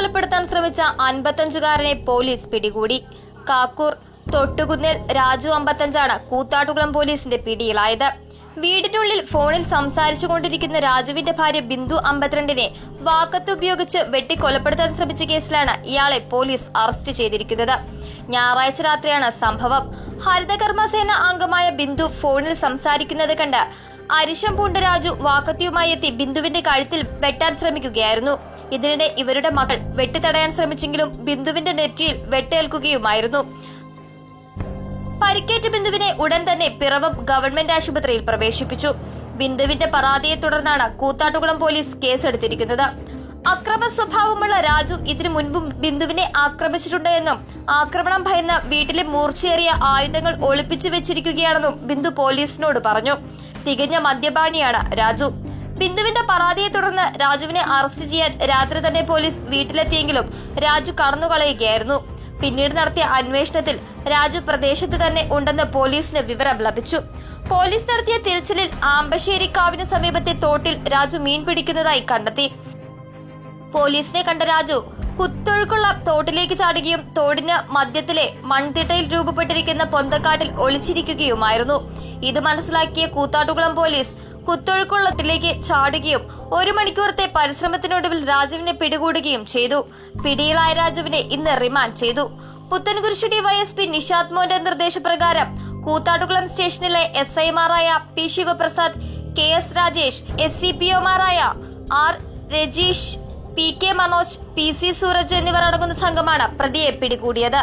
ശ്രമിച്ച അൻപത്തഞ്ചുകാരനെ പോലീസ് പിടികൂടി. കാക്കൂർ തൊട്ടുകുന്നിൽ രാജു അമ്പത്തഞ്ചാണ് കൂത്താട്ടുകുളം പോലീസിന്റെ പിടിയിലായത്. വീടിനുള്ളിൽ ഫോണിൽ സംസാരിച്ചു കൊണ്ടിരിക്കുന്ന രാജുവിന്റെ ഭാര്യ ബിന്ദു അമ്പത്തിരണ്ടിനെ വാക്കത്ത് ഉപയോഗിച്ച് വെട്ടിക്കൊലപ്പെടുത്താൻ ശ്രമിച്ച കേസിലാണ് ഇയാളെ പോലീസ് അറസ്റ്റ് ചെയ്തിരിക്കുന്നത്. ഞായറാഴ്ച രാത്രിയാണ് സംഭവം. ഹരിതകർമ്മസേന അംഗമായ ബിന്ദു ഫോണിൽ സംസാരിക്കുന്നത് കണ്ട് അരിശം പൂണ്ട രാജു വാക്കത്തിയുമായി എത്തി ബിന്ദുവിന്റെ കഴുത്തിൽ വെട്ടാൻ ശ്രമിക്കുകയായിരുന്നു. ഇതിനിടെ ഇവരുടെ മകൾ വെട്ടിത്തടയാൻ ശ്രമിച്ചെങ്കിലും ബിന്ദുവിന്റെ നെറ്റിയിൽ വെട്ടേൽക്കുകയുമായിരുന്നു. പരിക്കേറ്റ ബിന്ദുവിനെ ഉടൻ തന്നെ പിറവം ഗവൺമെന്റ് ആശുപത്രിയിൽ പ്രവേശിപ്പിച്ചു. ബിന്ദുവിന്റെ പരാതിയെ തുടർന്നാണ് കൂത്താട്ടുകുളം പോലീസ് കേസെടുത്തിരിക്കുന്നത്. അക്രമ സ്വഭാവമുള്ള രാജു ഇതിനു മുൻപും ബിന്ദുവിനെ ആക്രമിച്ചിട്ടുണ്ട് എന്നും ആക്രമണം ഭയന്ന് വീട്ടിലെ മൂർച്ചയേറിയ ആയുധങ്ങൾ ഒളിപ്പിച്ചു വെച്ചിരിക്കുകയാണെന്നും ബിന്ദു പോലീസിനോട് പറഞ്ഞു. തികഞ്ഞ മദ്യപാനിയാണ് രാജു. ബിന്ദുവിന്റെ പരാതിയെ തുടർന്ന് രാജുവിനെ അറസ്റ്റ് ചെയ്യാൻ രാത്രി തന്നെ പോലീസ് വീട്ടിലെത്തിയെങ്കിലും രാജു കടന്നുകളയുകയായിരുന്നു. പിന്നീട് നടത്തിയ അന്വേഷണത്തിൽ രാജു പ്രദേശത്ത് തന്നെ ഉണ്ടെന്ന് പോലീസിന് വിവരം ലഭിച്ചു. പോലീസ് നടത്തിയ തിരച്ചിലിൽ ആമ്പശ്ശേരിക്കാവിന് സമീപത്തെ തോട്ടിൽ രാജു മീൻ പിടിക്കുന്നതായി കണ്ടെത്തി. പോലീസിനെ കണ്ട രാജു കുത്തൊഴുക്കുള്ള തോട്ടിലേക്ക് ചാടുകയും തോടിന് മധ്യത്തിലെ മൺതിട്ടയിൽ രൂപപ്പെട്ടിരിക്കുന്ന പൊന്തക്കാട്ടിൽ ഒളിച്ചിരിക്കുകയുമായിരുന്നു. ഇത് മനസ്സിലാക്കിയ കൂത്താട്ടുകുളം പോലീസ് കുത്തൊഴുക്കുള്ള തോട്ടിലേക്ക് ചാടുകയും ഒരു മണിക്കൂറത്തെ പരിശ്രമത്തിനൊടുവിൽ രാജുവിനെ പിടികൂടുകയും ചെയ്തു. പിടിയിലായ രാജുവിനെ ഇന്ന് റിമാൻഡ് ചെയ്തു. പുത്തൻകുരിശി ഡിവൈഎസ്പി നിഷാദ് മോന്റെ നിർദ്ദേശപ്രകാരം കൂത്താടുകുളം സ്റ്റേഷനിലെ എസ് ഐമാരായ P Sivaprasad K S Rajesh S C P ഒമാരായ R Rajeesh P K Manoj P C Sooraj എന്നിവർ അടങ്ങുന്ന സംഘമാണ് പ്രതിയെ പിടികൂടിയത്.